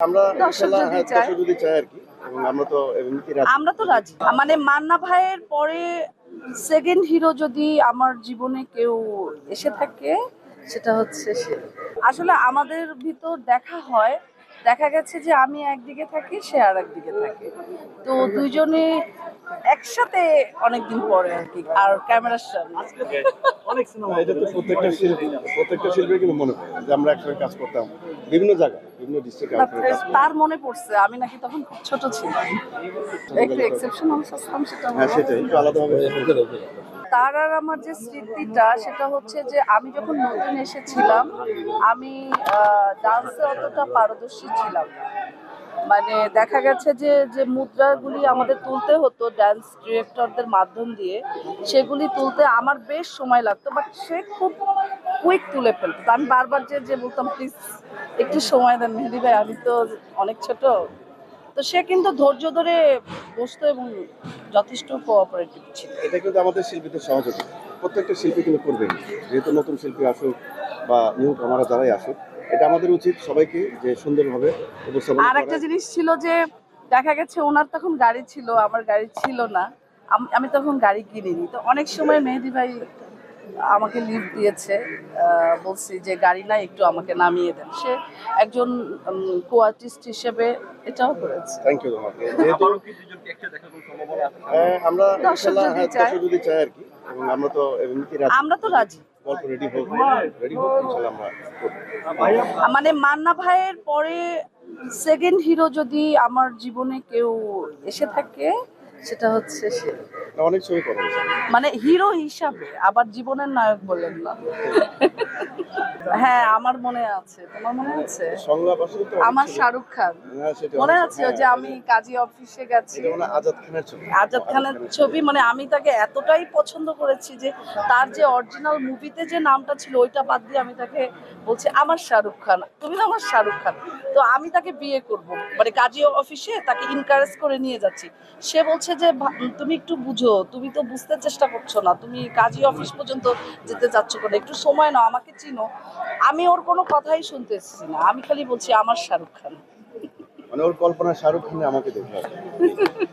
আমরা দর্শক যদি হ্যাঁ, চায়। যদি চায় আর কি আমরা তো রাজি। আমরা তো রাজি। মানে মান্না ভাইয়ের পরে সেকেন্ড হিরো যদি আমার জীবনে কেউ এসে থাকে সেটা হচ্ছে সে। আসলে আমাদের ভিতর দেখা হয় দেখা গেছে যে আমি একদিকে থাকি সে আর একদিকে থাকে। তো দুইজনে একসাথে অনেকদিন পরে আর কি আর ক্যামেরার সামনে। এটা তো প্রত্যেকটা শিল্পী প্রত্যেকটা শিল্পী কিন্তু মনে পড়ে যে আমরা একসঙ্গে কাজ করতাম বিভিন্ন জায়গায় বিভিন্ন ডিস্ট্রিক্টে। তার মনে পড়ছে আমি নাকি তখন খুব ছোট ছিলাম। একটু এক্সেপশন সেটা হ্যাঁ সেটাই একটু আলাদাভাবে তার আর আমার যে স্মৃতিটা সেটা হচ্ছে যে আমি যখন নতুন এসেছিলাম আমি ডান্সে অতটা পারদর্শী ছিলাম না। মানে দেখা গেছে যে যে মুদ্রাগুলি আমাদের তুলতে হতো ডান্স ডিরেক্টরদের মাধ্যম দিয়ে, সেগুলি তুলতে আমার বেশ সময় লাগতো বাট সে খুব কুইক তুলে ফেলতো। আমি বারবার যে যে বলতাম প্লিজ একটু সময় দেন মেহেদি ভাই, আমি তো অনেক ছোট। তো সে কিন্তু ধৈর্য ধরে বসতো এবং যথেষ্ট কোঅপারেটিভ ছিল। এটা কিন্তু আমাদের শিল্পীদের সহযোগিতা প্রত্যেকটা শিল্পী কিন্তু করবেন যেহেতু নতুন শিল্পী আসুক বা নিউ কামারা যারাই আসুক এটা আমাদের উচিত সবাইকে যে সুন্দরভাবে উপস্থাপন আর একটা জিনিস ছিল যে দেখা গেছে ওনার তখন গাড়ি ছিল আমার গাড়ি ছিল না। আমি তখন গাড়ি কিনিনি। তো অনেক সময় মেহেদি ভাই আমাকে লিভ দিয়েছে বলছি যে গাড়ি নাই একটু আমাকে নামিয়ে দেন। সে একজন কো আর্টিস্ট হিসেবে এটাও করেছে। থ্যাংক ইউ তোমাকে। যেহেতু হ্যাঁ, আমরা যদি হ্যাঁ, চায়। আর কি আমরা তো এমনিতেই রাজি। আমরা তো রাজি। মানে মান্না ভাইয়ের পরে সেকেন্ড হিরো যদি আমার জীবনে কেউ এসে থাকে সেটা হচ্ছে সে। অনেক ছবি মানে হিরো হিসাবে আবার জীবনের নায়ক বললেন না। হ্যাঁ। আমার মনে আছে। তোমার মনে আছে? সংলাপ আসলে তো আমার শাহরুখ খান। হ্যাঁ, মনে আছে হ্যাঁ, যে আমি কাজী অফিসে গেছি। আজাদ খানের ছবি। আজাদ খানের ছবি মানে আমি তাকে এতটাই পছন্দ করেছি যে তার যে অরিজিনাল মুভিতে যে নামটা ছিল ওইটা বাদ দিয়ে আমি তাকে বলছি আমার শাহরুখ খান তুমি তো আমার শাহরুখ খান। তো আমি তাকে বিয়ে করব। মানে কাজী অফিসে তাকে ইনকারেজ করে নিয়ে যাচ্ছি। সে বলছে যে তুমি একটু বুঝো তুমি তো বুঝতে চেষ্টা করছ না তুমি কাজী অফিস পর্যন্ত যেতে চাচ্ছ কেন একটু সময় নাও আমাকে চিনো। আমি ওর কোনো কথাই শুনতে এসেছি না। আমি খালি বলছি আমার শাহরুখ খান। মানে ওর কল্পনা শাহরুখ খানে আমাকে হবে